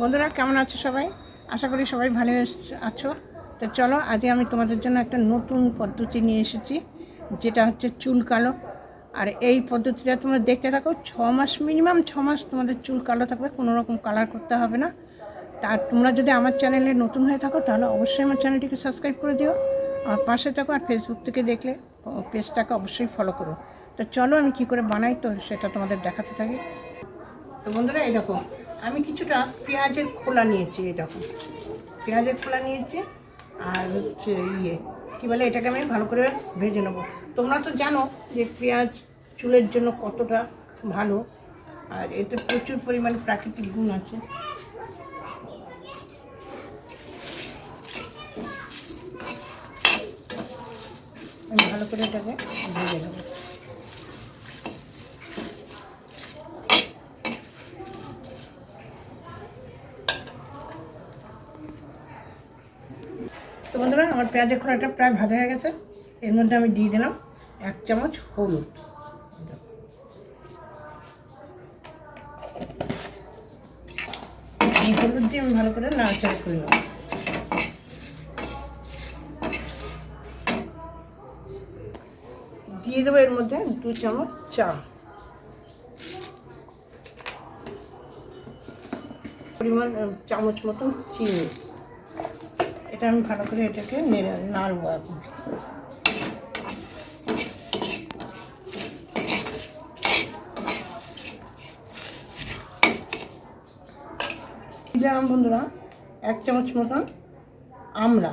বন্ধুরা, কেমন আছো সবাই? আশা করি সবাই ভালো আছো। তো চলো, আজকে আমি তোমাদের জন্য একটা নতুন পদ্ধতি নিয়ে এসেছি, যেটা হচ্ছে চুল কালো। আর এই পদ্ধতিটা তোমরা দেখতে থাকো, ছ মাস মিনিমাম ছ মাস তোমাদের চুল কালো থাকবে, কোনো রকম কালার করতে হবে না। আর তোমরা যদি আমার চ্যানেলে নতুন হয়ে থাকো, তাহলে অবশ্যই আমার চ্যানেলটিকে সাবস্ক্রাইব করে দিও। আমার পাশে থাকো আর ফেসবুক থেকে দেখলে পেজটাকে অবশ্যই ফলো করো। তো চলো, আমি কি করে বানাই তো সেটা তোমাদের দেখাতে থাকি। তো বন্ধুরা দেখো আমি কিছুটা পেঁয়াজের খোলা নিয়েছি, এই দেখো। পেঁয়াজের খোলা নিয়েছি, আর হচ্ছে ইয়ে কী বলে এটাকে আমি ভালো করে ভেজে নেব। তোমরা তো জানো যে পেঁয়াজ চুলের জন্য কতটা ভালো, আর এতে প্রচুর পরিমাণে প্রাকৃতিক গুণ আছে। আমি ভালো করে এটাকে ভেজে নেব। বন্ধুরা আমার পেঁয়াজের খোলাটা প্রায় ভাজা হয়ে গেছে। এর মধ্যে আমি দিয়ে দিলাম এক চামচ হলুদ। হলুদ দিয়ে আমি ভালো করে নাড়াচাড়া করে নেব। দিয়ে দেবো এর মধ্যে দু চামচ চা। পরিমাণ চামচ মতন চিনি। এটা আমি ভালো করে এটাকে নেড়ে নাড়বো এখন। দিলাম বন্ধুরা, এক চামচ মতন আমড়া।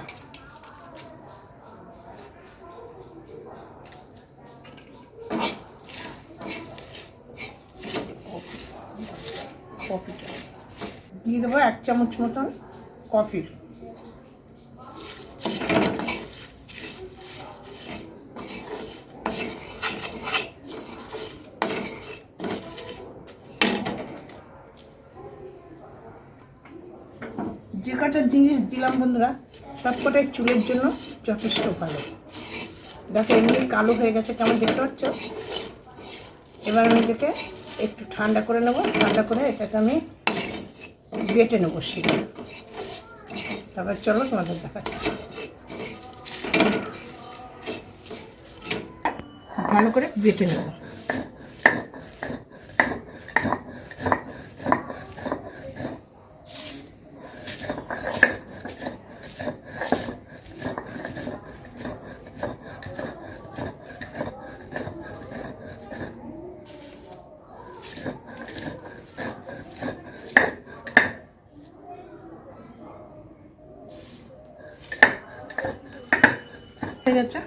দিয়ে দেবো এক চামচ মতন কফির যে কটা জিনিস দিলাম বন্ধুরা সবকটাই চুলের জন্য যথেষ্ট ভালো। দেখো, এমনি কালো হয়ে গেছে, কেমন দেখতে পাচ্ছ? এবার আমি এটাকে একটু ঠান্ডা করে নেব, ঠান্ডা করে এটাকে আমি বেটে নেব শিখে তারপর চলো তোমাদের দেখাচ্ছি। ভালো করে বেটে নেব। হয়ে গেছে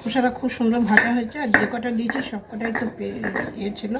খোসাটা খুব সুন্দর ভাজা হয়েছে, আর যে কটা দিয়েছি সব কটাই তো পেয়ে ছিল।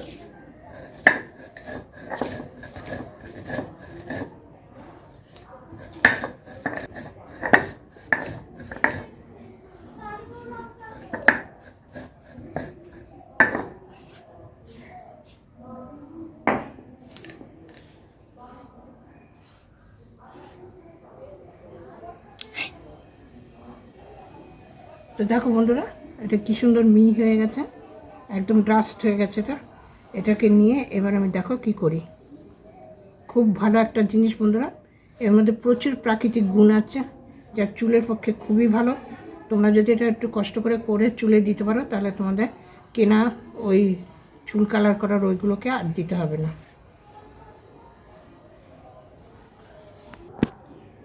তো দেখো বন্ধুরা, এটা কি সুন্দর মিহি হয়ে গেছে, একদম ড্রাস্ট হয়ে গেছে এটা। এটাকে নিয়ে এবার আমি দেখো কি করি। খুব ভালো একটা জিনিস বন্ধুরা, এর মধ্যে প্রচুর প্রাকৃতিক গুণ আছে, যা চুলের পক্ষে খুবই ভালো। তোমরা যদি এটা একটু কষ্ট করে করে চুলে দিতে পারো, তাহলে তোমাদের কেনা ওই চুল কালার করার ওইগুলোকে আর দিতে হবে না।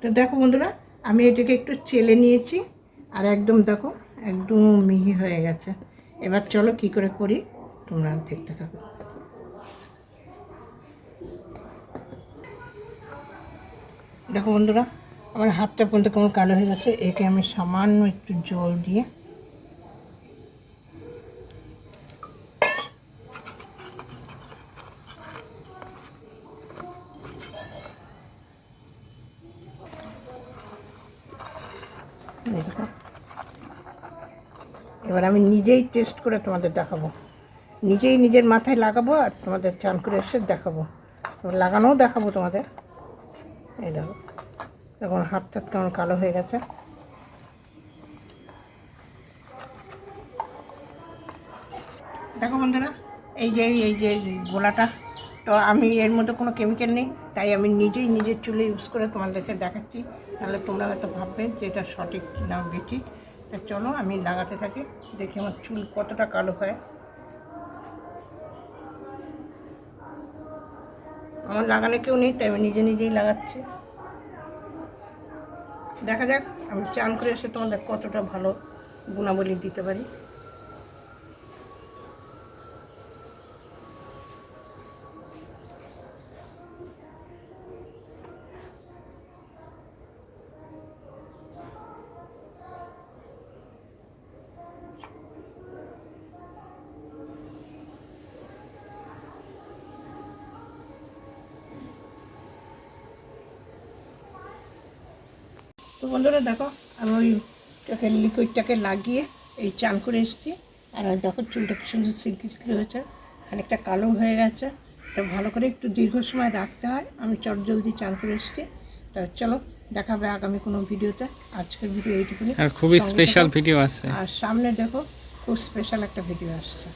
তো দেখো বন্ধুরা, আমি এটাকে একটু চেলে নিয়েছি। আর একদম দেখো, একদম মিহি হয়ে গেছে। এবার চলো কি করে করি, তোমরা দেখতে থাকো। দেখো বন্ধুরা, আমার হাতটা পর্যন্ত কেমন কালো হয়ে গেছে, একে আমি সামান্য একটু জল দিয়ে এবার আমি নিজেই টেস্ট করে তোমাদের দেখাবো। নিজেই নিজের মাথায় লাগাবো আর তোমাদের চান করে এসে দেখাবো। লাগানোও দেখাবো তোমাদের। এই দেখো, এখন হাত টাত কেমন কালো হয়ে গেছে। দেখো বন্ধুরা, এই যে এই যে গোলাটা। তো আমি এর মধ্যে কোনো কেমিক্যাল নেই, তাই আমি নিজেই নিজের চুলে ইউজ করে তোমাদেরকে দেখাচ্ছি। তাহলে তোমরা হয়তো ভাববে যে এটা সঠিক না বেঠিক। তা চলো আমি লাগাতে থাকি, দেখি আমার চুল কতটা কালো হয়। আমার লাগানো কেউ নেই, তাই আমি নিজে নিজেই লাগাচ্ছি। দেখা যাক, আমি চান করে এসে তোমাদের কতটা ভালো গুণাবলী দিতে পারি। তো বন্ধুরা দেখো আমি ওই টাকে লিকুইডটাকে লাগিয়ে এই চান করে এসেছি। আর দেখো চুলটা কি সুন্দর সিল্কি সিল্কি হয়েছে। খানিকটা কালো হয়ে গেছে। এটা ভালো করে একটু দীর্ঘ সময় রাখতে হয়। আমি চট জলদি চান করে এসেছি। তা চলো দেখা দেখাবে আগামী কোনো ভিডিওতে। আজকের ভিডিও এইটুকুনি। আর খুবই স্পেশাল ভিডিও আছে। আর সামনে দেখো খুব স্পেশাল একটা ভিডিও আসছে।